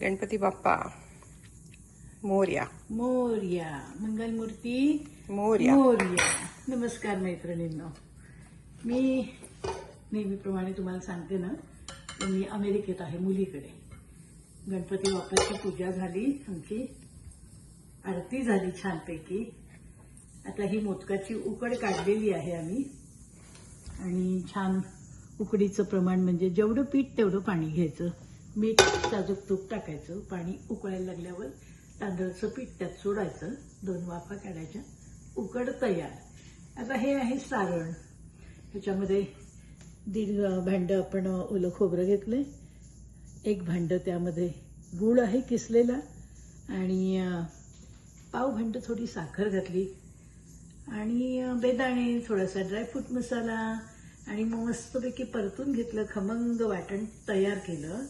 गणपती बाप्पा. मोर्या. मोर्या. मंगलमूर्ती. मोर्या. मोर्या. नमस्कार मैत्रिणींनो. मी नेहमीप्रमाणे तुम्हाला सांगते ना मी अमेरिकेत आहे मुलीकडे. गणपती बाप्पाची पूजा झाली आमची आरती झाली छानपैकी. आता ही मोदकाची उकड काढलेली आहे आम्ही. आणि छान उकडीचं प्रमाण म्हणजे जेवढं पीठ तेवढं पाणी घ्यायचं. मीठ साजूक तूप टाकायचं पाणी उकळायला लागल्यावर तांदळाचं पीठ त्यात सोडायचं दोन वाफा काढायच्या उकड तयार. आता हे आहे सारण. ह्याच्यामध्ये दीड भांडं आपण ओलं खोबरं घेतलंय. एक भांडं त्यामध्ये गूळ आहे किसलेला आणि पाव भांडं थोडी साखर घातली. आणि बेदाणे थोडासा ड्रायफ्रूट मसाला आणि मग मस्तपैकी परतून घेतलं खमंग वाटण तयार केलं.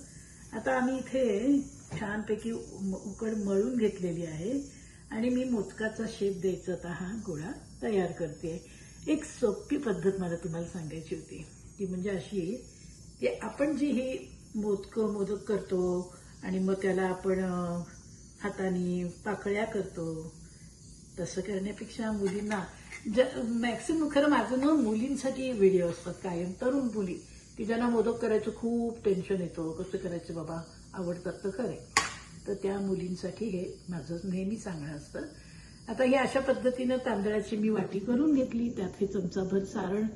आता आम्ही इथे छानपैकी उ- उकड मळून घेतलेली आहे. आणि मी मोदकाचा शेप द्यायचा आता हा गोळा तयार करते. एक सोपी पद्धत मला तुम्हाला सांगायची होती. ती म्हणजे अशी की आपण जी ही मोदक मोदक करतो आणि मग त्याला आपण हाताने पाकळ्या करतो तसं करण्यापेक्षा मुलींना ज मॅक्सिमम खरं माझं ना मुलींसाठी व्हिडिओ असतात कायम तरुण मुली. की ज्यांना मोदक करायचं खूप टेन्शन येतो कसं करायचं बाबा आवडतात तर खरे तर त्या मुलींसाठी हे माझं नेहमी सांगणं असतं. आता हे अशा पद्धतीनं तांदळाची मी वाटी करून घेतली त्यात हे चमचाभर सारण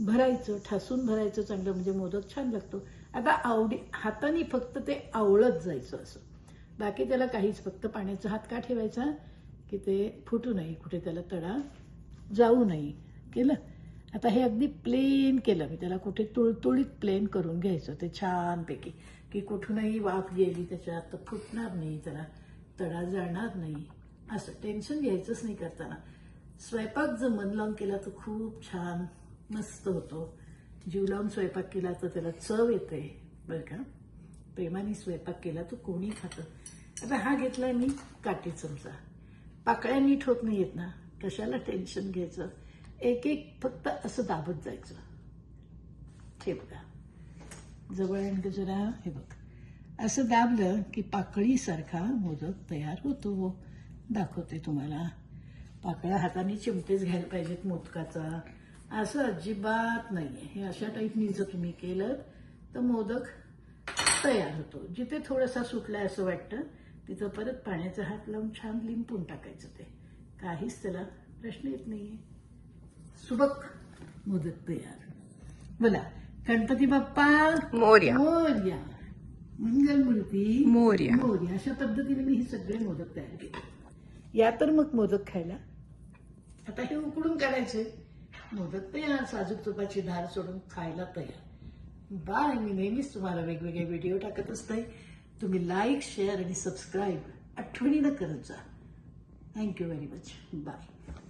भरायचं ठासून भरायचं चांगलं म्हणजे मोदक छान लागतो. आता आवडी हाताने फक्त ते आवळत जायचं असं. बाकी त्याला काहीच फक्त पाण्याचा हात का ठेवायचा? की ते फुटू नये कुठे त्याला तडा जाऊ नये केलं? आता हे अगदी प्लेन केलं मी. त्याला कुठे तुळतुळीत प्लेन करून घ्यायचं. ते छानपैकी. की कुठूनही वाफ गेली त्याच्यात तर फुटणार नाही त्याला तडा जाणार नाही. असं टेन्शन घ्यायचंच नाही करताना. स्वयंपाक जर मन लावून केला तर खूप छान मस्त होतो. जीव लावून स्वयंपाक केला तर त्याला चव येते बरं का? प्रेमाने स्वयंपाक केला तर कोणी खातं? आता हा घेतला मी काठी चमचा. पाकळ्या नीट होत नाही येत ना. कशाला टेन्शन घ्यायचं? एक एक फक्त असं दाबत जायचं. हे बघा. जवळ आणखं जरा? हे बघ. असं दाबलं की पाकळीसारखा मोदक तयार होतो. दाखवते तुम्हाला. पाकळ्या हाताने चिमटेच घ्यायला पाहिजेत मोदकाचा. असं अजिबात नाही आहे हे अशा टाईपनी जर तुम्ही केलं तर मोदक तयार होतो. जिथे थोडासा सुटलाय असं वाटतं तिथं परत पाण्याचा हात लावून छान लिंपून टाकायचं ते. काहीच त्याला प्रश्न येत नाहीये. सुबक मोदक तयार. बोला गणपती बाप्पा मोर्या. मोर्या. मंगलमूर्ती मोर्या. मोर्या. अशा पद्धतीने मी हे सगळे मोदक तयार केले. या तर मग मोदक खायला. आता हे उकडून काढायचे. मोदक तयार साजूक तुपाची धार सोडून खायला तयार. बाय मी नेहमीच तुम्हाला वेगवेगळे व्हिडिओ टाकत असते. तुम्ही लाईक शेअर आणि सबस्क्राईब आठवणीनं करत जा. Thank you very much bye